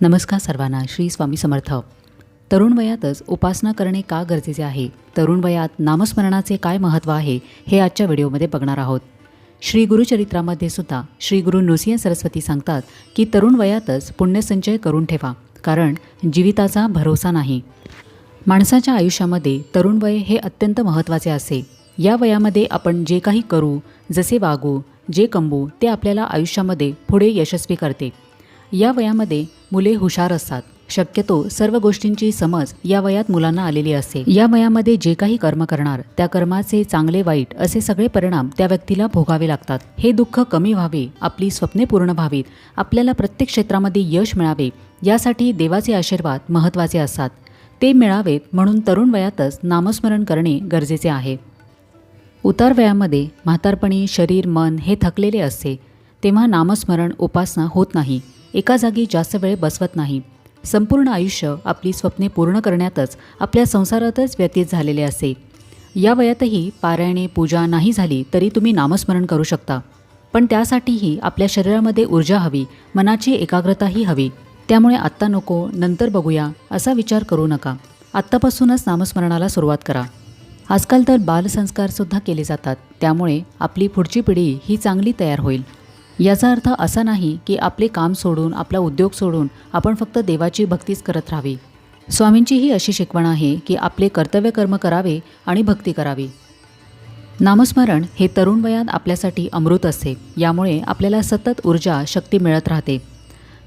नमस्कार सर्वांना श्री स्वामी समर्थ. तरुण वयातच उपासना करणे का गरजेचे आहे? तरुण वयात नामस्मरणाचे काय महत्त्व आहे? हे आजच्या व्हिडिओमध्ये बघणार आहोत. श्री गुरुचरित्रामध्ये सुद्धा श्री गुरु नृसिंह सरस्वती सांगतात की तरुण वयातच पुण्यसंचय करून ठेवा कारण जीविताचा भरोसा नाही. माणसाच्या आयुष्यामध्ये तरुण वय हे अत्यंत महत्त्वाचे असे. या वयामध्ये आपण जे काही करू जसे वागू जे कमवू ते आपल्याला आयुष्यामध्ये पुढे यशस्वी करते. या वयामध्ये मुले हुशार असतात. शक्यतो सर्व गोष्टींची समज या वयात मुलांना आलेली असते. या वयामध्ये जे काही कर्म करणार त्या कर्माचे चांगले वाईट असे सगळे परिणाम त्या व्यक्तीला भोगावे लागतात. हे दुःख कमी व्हावे आपली स्वप्ने पूर्ण व्हावीत आपल्याला प्रत्येक क्षेत्रामध्ये यश मिळावे यासाठी देवाचे आशीर्वाद महत्त्वाचे असतात. ते मिळावेत म्हणून तरुण वयातच नामस्मरण करणे गरजेचे आहे. उतार वयामध्ये म्हातारपणी शरीर मन हे थकलेले असते तेव्हा नामस्मरण उपासना होत नाही. एका जागी जास्त वेळ बसवत नाही. संपूर्ण आयुष्य आपली स्वप्ने पूर्ण करण्यातच आपल्या संसारातच व्यतीत झालेले असते या वयातही पारायणे पूजा नाही झाली तरी तुम्ही नामस्मरण करू शकता. पण त्यासाठीही आपल्या शरीरामध्ये ऊर्जा हवी मनाची एकाग्रताही हवी. त्यामुळे आत्ता नको नंतर बघूया असा विचार करू नका. आत्तापासूनच नामस्मरणाला सुरुवात करा. आजकाल तर बालसंस्कारसुद्धा केले जातात. त्यामुळे आपली पुढची पिढी ही चांगली तयार होईल. याचा अर्थ असा नाही की आपले काम सोडून आपला उद्योग सोडून आपण फक्त देवाची भक्तीच करत राहावी. स्वामींची ही अशी शिकवण आहे की आपले कर्तव्य कर्म करावे आणि भक्ती करावी. नामस्मरण हे तरुण वयात आपल्यासाठी अमृत असते. यामुळे आपल्याला सतत ऊर्जा शक्ती मिळत राहते.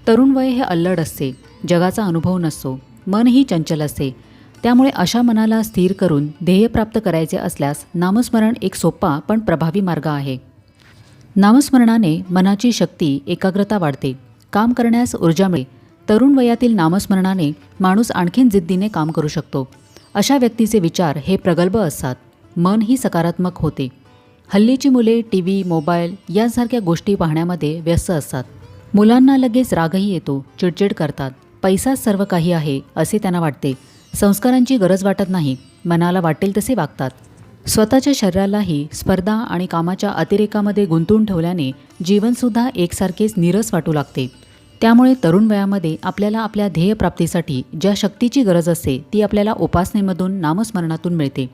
तरुण वय हे अल्लड असते. जगाचा अनुभव नसतो. मनही चंचल असते. त्यामुळे अशा मनाला स्थिर करून ध्येय प्राप्त करायचे असल्यास नामस्मरण एक सोपा पण प्रभावी मार्ग आहे. नामस्मरणाने मनाची शक्ती एकाग्रता वाढते. काम करण्यास ऊर्जा मिळते. तरुण वयातील नामस्मरणाने माणूस आणखीन जिद्दीने काम करू शकतो. अशा व्यक्तीचे विचार हे प्रगल्भ असतात. मन ही सकारात्मक होते. हल्लीची मुले टी व्ही मोबाईल यासारख्या गोष्टी पाहण्यामध्ये व्यस्त असतात. मुलांना लगेच रागही येतो चिडचिड करतात. पैसाच सर्व काही आहे असे त्यांना वाटते. संस्कारांची गरज वाटत नाही. मनाला वाटेल तसे वागतात. स्वतःच्या शरीरालाही स्पर्धा आणि कामाच्या अतिरेकामध्ये गुंतवून ठेवल्याने जीवनसुद्धा एकसारखेच नीरस वाटू लागते. त्यामुळे तरुण वयामध्ये आपल्याला आपल्या ध्येयप्राप्तीसाठी ज्या शक्तीची गरज असते ती आपल्याला उपासनेमधून नामस्मरणातून मिळते.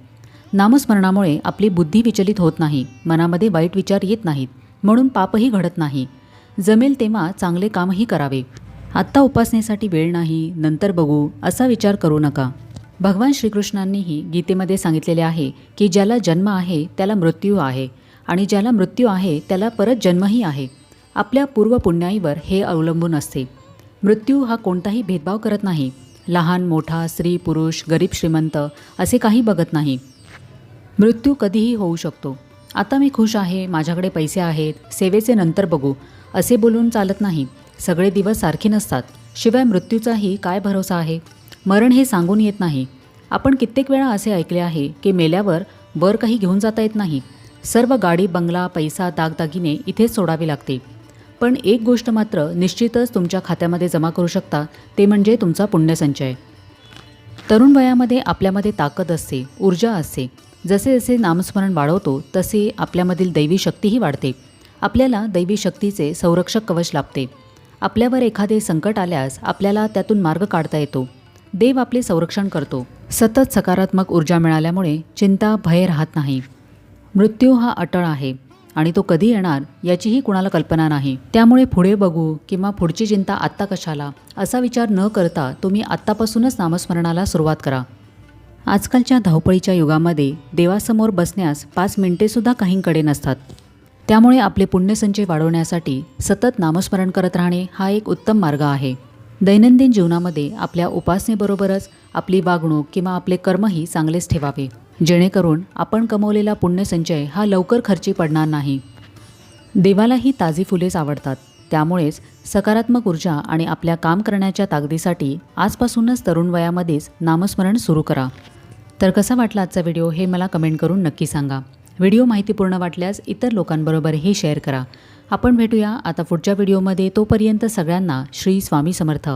नामस्मरणामुळे आपली बुद्धी विचलित होत नाही मनामध्ये वाईट विचार येत नाहीत म्हणून पापही घडत नाही. जमेल तेव्हा चांगले कामही करावे. आत्ता उपासनेसाठी वेळ नाही नंतर बघू असा विचार करू नका. भगवान श्रीकृष्णांनीही गीतेमध्ये सांगितलेले आहे की ज्याला जन्म आहे त्याला मृत्यू आहे आणि ज्याला मृत्यू आहे त्याला परत जन्मही आहे. आपल्या पूर्व पुण्याईवर हे अवलंबून असते. मृत्यू हा कोणताही भेदभाव करत नाही. लहान मोठा स्त्री पुरुष गरीब श्रीमंत असे काही बघत नाही. मृत्यू कधीही होऊ शकतो. आता मी खुश आहे माझ्याकडे पैसे आहेत सेवेचे नंतर बघू असे बोलून चालत नाही. सगळे दिवस सारखे नसतात. शिवाय मृत्यूचाही काय भरोसा आहे? मरण हे सांगून येत नाही. आपण कित्येक वेळा असे ऐकले आहे की मेल्यावर वर काही घेऊन जाता येत नाही. सर्व गाडी बंगला पैसा दागदागिने इथेच सोडावे लागते. पण एक गोष्ट मात्र निश्चितच तुमच्या खात्यामध्ये जमा करू शकता ते म्हणजे तुमचा पुण्यसंचय. तरुण वयामध्ये आपल्यामध्ये ताकद असते ऊर्जा असते. जसे जसे नामस्मरण वाढवतो तसे आपल्यामधील दैवी शक्तीही वाढते. आपल्याला दैवी शक्तीचे संरक्षक कवच लाभते. आपल्यावर एखादे संकट आल्यास आपल्याला त्यातून मार्ग काढता येतो. देव आपले संरक्षण करतो. सतत सकारात्मक ऊर्जा मिळाल्यामुळे चिंता भय राहत नाही. मृत्यू हा अटळ आहे आणि तो कधी येणार याचीही कुणाला कल्पना नाही. त्यामुळे पुढे बघू किंवा पुढची चिंता आत्ता कशाला असा विचार न करता तुम्ही आत्तापासूनच नामस्मरणाला सुरुवात करा. आजकालच्या धावपळीच्या युगामध्ये देवासमोर बसण्यास पाच मिनिटेसुद्धा काहींकडे नसतात. त्यामुळे आपले पुण्यसंचय वाढवण्यासाठी सतत नामस्मरण करत राहणे हा एक उत्तम मार्ग आहे. दैनंदिन जीवनामध्ये आपल्या उपासनेबरोबरच आपली वागणूक किंवा आपले कर्मही चांगलेच ठेवावे. जेणेकरून आपण कमवलेला पुण्यसंचय हा लवकर खर्ची पडणार नाही. देवालाही ताजी फुलेच आवडतात त्यामुळेच सकारात्मक ऊर्जा आणि आपल्या काम करण्याच्या ताकदीसाठी आजपासूनच तरुण वयामध्येच नामस्मरण सुरू करा. तर कसा वाटला आजचा व्हिडिओ हे मला कमेंट करून नक्की सांगा. व्हिडिओ माहितीपूर्ण वाटल्यास इतर लोकांबरोबरही शेअर करा. आपण भेटूया आता पुढच्या व्हिडिओमध्ये तोपर्यंत सगळ्यांना श्री स्वामी समर्थ.